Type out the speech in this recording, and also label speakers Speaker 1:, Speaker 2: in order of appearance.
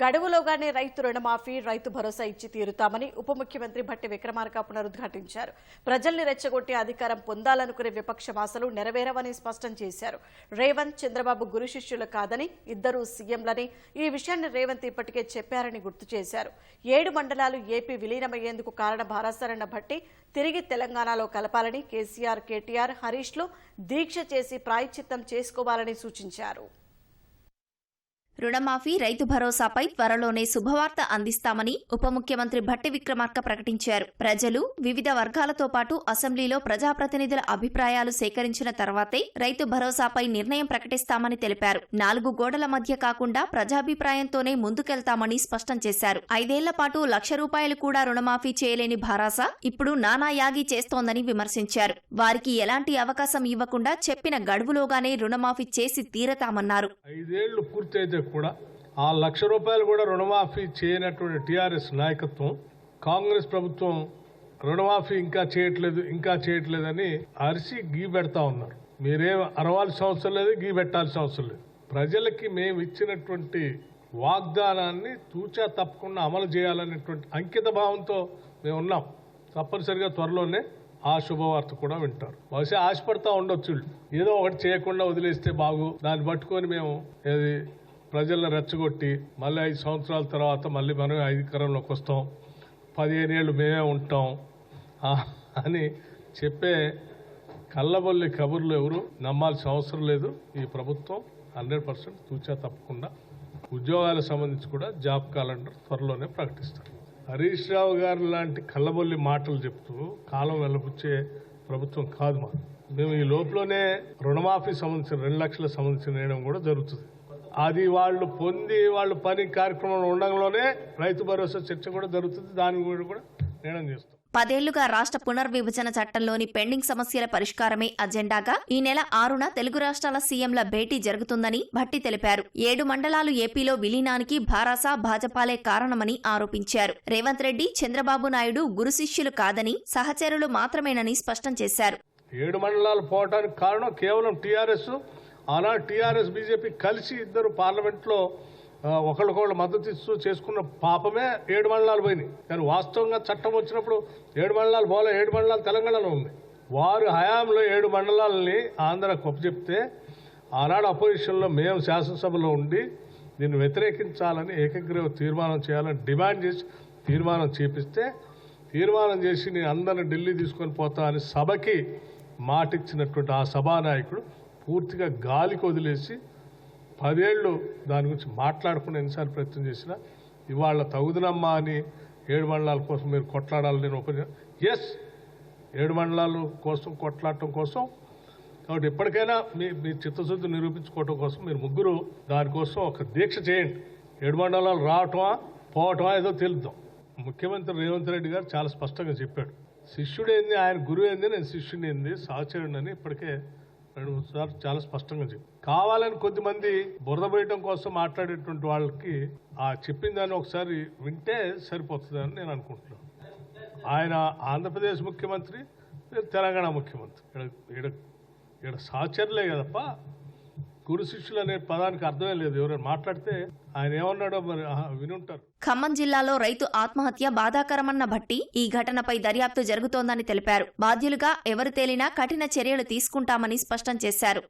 Speaker 1: గడువులోగానే రైతు రుణమాఫీ రైతు భరోసా ఇచ్చి తీరుతామని ఉప ముఖ్యమంత్రి భట్టి విక్రమార్క పునరుద్ఘాటించారు. ప్రజల్ని రెచ్చగొట్టి అధికారం పొందాలనుకునే విపక్ష ఆశలు నెరవేరవని స్పష్టం చేశారు. రేవంత్ చంద్రబాబు గురు శిష్యులు కాదని ఇద్దరూ సీఎంలని ఈ విషయాన్ని రేవంత్ ఇప్పటికే చెప్పారని గుర్తు చేశారు. ఏడు మండలాలు ఏపీ విలీనమయ్యేందుకు కారణ భారాసారన్న భట్టి తిరిగి తెలంగాణలో కలపాలని కేసీఆర్ కేటీఆర్ హరీష్లు దీక్ష చేసి ప్రాయశ్చిత్తం చేసుకోవాలని సూచించారు.
Speaker 2: రుణమాఫీ రైతు భరోసాపై త్వరలోనే శుభవార్త అందిస్తామని ఉప ముఖ్యమంత్రి భట్టి విక్రమార్క ప్రకటించారు. ప్రజలు వివిధ వర్గాలతో పాటు అసెంబ్లీలో ప్రజాప్రతినిధుల అభిప్రాయాలు సేకరించిన తర్వాతే రైతు భరోసాపై నిర్ణయం ప్రకటిస్తామని తెలిపారు. నాలుగు గోడల మధ్య కాకుండా ప్రజాభిప్రాయంతోనే ముందుకెళ్తామని స్పష్టం చేశారు. ఐదేళ్ళ పాటు లక్ష రూపాయలు కూడా రుణమాఫీ చేయలేని భారాస ఇప్పుడు నానా యాగి చేస్తోందని విమర్శించారు. వారికి ఎలాంటి అవకాశం ఇవ్వకుండా చెప్పిన గడువులోగానే రుణమాఫీ చేసి తీరతామన్నారు.
Speaker 3: ఐదేళ్ళు కూడా ఆ లక్ష రూపాయలు కూడా రుణమాఫీ చేయనటువంటి టీఆర్ఎస్ నాయకత్వం కాంగ్రెస్ ప్రభుత్వం రుణమాఫీ ఇంకా చేయట్లేదు ఇంకా చేయట్లేదని అరిసి గీ పెడతా ఉన్నారు. మీరేం అరవాల్సిన అవసరం లేదు గీ పెట్టాల్సిన అవసరం లేదు. ప్రజలకి మేము ఇచ్చినటువంటి వాగ్దానాన్ని తూచా తప్పకుండా అమలు చేయాలనేటువంటి అంకిత భావంతో మేము ఉన్నాం. తప్పనిసరిగా త్వరలోనే ఆ శుభవార్త కూడా వింటారు. బహుశా ఆశపడతా ఉండొచ్చు ఏదో ఒకటి చేయకుండా వదిలేస్తే బాగు. దాన్ని పట్టుకొని మేము ఏది ప్రజలను రెచ్చగొట్టి మళ్ళీ ఐదు సంవత్సరాల తర్వాత మళ్ళీ మనం అధికారంలోకి వస్తాం పదిహేను ఏళ్ళు మేమే ఉంటాం. అని చెప్పే కళ్ళబొల్లి కబుర్లు ఎవరు నమ్మాల్సిన అవసరం లేదు. ఈ ప్రభుత్వం హండ్రెడ్ పర్సెంట్ తూచా తప్పకుండా ఉద్యోగాలకు సంబంధించి కూడా జాబ్ క్యాలెండర్ త్వరలోనే ప్రకటిస్తారు. హరీష్ రావు గారు లాంటి కళ్ళబొల్లి మాటలు చెప్తూ కాలం వెళ్ళబుచ్చే ప్రభుత్వం కాదు మా మేము ఈ లోపలనే రుణమాఫీ సంబంధించిన రెండు లక్షల సంబంధించిన వేయడం కూడా జరుగుతుంది. అది వాళ్ళు పొంది వాళ్ళు పని కార్యక్రమంలో ఉండడంలోనే రైతు భరోసా చర్చ కూడా జరుగుతుంది. దాని గురించి కూడా నిర్ణయం చేస్తాం.
Speaker 2: పదేళ్ళుగా రాష్ట్ర పునర్విభజన చట్టంలోని పెండింగ్ సమస్యల పరిష్కారమే అజెండాగా ఈ నెల ఆరున తెలుగు రాష్ట్రాల సీఎంల భేటీ జరుగుతుందని భట్టి తెలిపారు. ఏడు మండలాలు ఏపీలో విలీనానికి భారాస భాజపాలే కారణమని ఆరోపించారు. రేవంత్ రెడ్డి చంద్రబాబు నాయుడు గురు శిష్యులు కాదని సహచరులు మాత్రమేనని స్పష్టం చేశారు.
Speaker 3: ఏడు మండలాలు పోవడానికి కారణం కేవలం టీఆర్ఎస్ ఆనాడు టీఆర్ఎస్ బీజేపీ కలిసి ఇద్దరు పార్లమెంట్లో ఒకళ్ళకొకళ్ళు మద్దతు ఇస్తూ చేసుకున్న పాపమే ఏడు మండలాలు పోయినాయి. కానీ వాస్తవంగా చట్టం వచ్చినప్పుడు ఏడు మండలాలు పోలే ఏడు మండలాలు తెలంగాణలో ఉంది. వారు హయాంలో ఏడు మండలాలని ఆంధ్రాకు చెప్తే ఆనాడు అపోజిషన్లో మేము శాసనసభలో ఉండి దీన్ని వ్యతిరేకించాలని ఏకగ్రీవ తీర్మానం చేయాలని డిమాండ్ చేసి తీర్మానం చేపిస్తే తీర్మానం చేసి నేను అందరిని ఢిల్లీ తీసుకొని పోతా అని సభకి మాటిచ్చినటువంటి ఆ సభానాయకుడు పూర్తిగా గాలికి వదిలేసి పదేళ్ళు దాని గురించి మాట్లాడకుండా ఎన్నిసార్లు ప్రయత్నం చేసినా ఇవాళ తగుదనమ్మా అని ఏడు మండలాల కోసం మీరు కొట్లాడాలని నేను ఓపెన్ ఎస్ ఏడు మండలాల కోసం కొట్లాడటం కోసం. కాబట్టి ఎప్పటికైనా మీ మీ చిత్తశుద్ధి నిరూపించుకోవటం కోసం మీరు ముగ్గురు దానికోసం ఒక దీక్ష చేయండి. ఏడు మండలాలు రావటమా పోవటమా ఏదో తెలుద్దాం. ముఖ్యమంత్రి రేవంత్ రెడ్డి గారు చాలా స్పష్టంగా చెప్పాడు. శిష్యుడు ఏంది ఆయన గురువు ఏంది నేను శిష్యుని ఏంది సహచరుడు అని ఇప్పటికే రెండు మూడు సార్లు చాలా స్పష్టంగా చెప్పి. కావాలని కొద్దిమంది బురద వేయటం కోసం మాట్లాడేటువంటి వాళ్ళకి ఆ చెప్పిన దాన్ని ఒకసారి వింటే సరిపోతుందని నేను అనుకుంటున్నాను. ఆయన ఆంధ్రప్రదేశ్ ముఖ్యమంత్రి తెలంగాణ ముఖ్యమంత్రి. ఈడ ఈడ ఈడ సహచరులే కదప్ప. గురు శిష్యులు అనే పదానికి అర్థమే లేదు. ఎవరైనా మాట్లాడితే ఆయన ఏమన్నాడో మరి వినుంటారు.
Speaker 2: ఖమ్మం జిల్లాలో రైతు ఆత్మహత్య బాధాకరమన్న భట్టి ఈ ఘటనపై దర్యాప్తు జరుగుతోందని తెలిపారు. బాధ్యులుగా ఎవరు తేలినా కఠిన చర్యలు తీసుకుంటామని స్పష్టం చేశారు.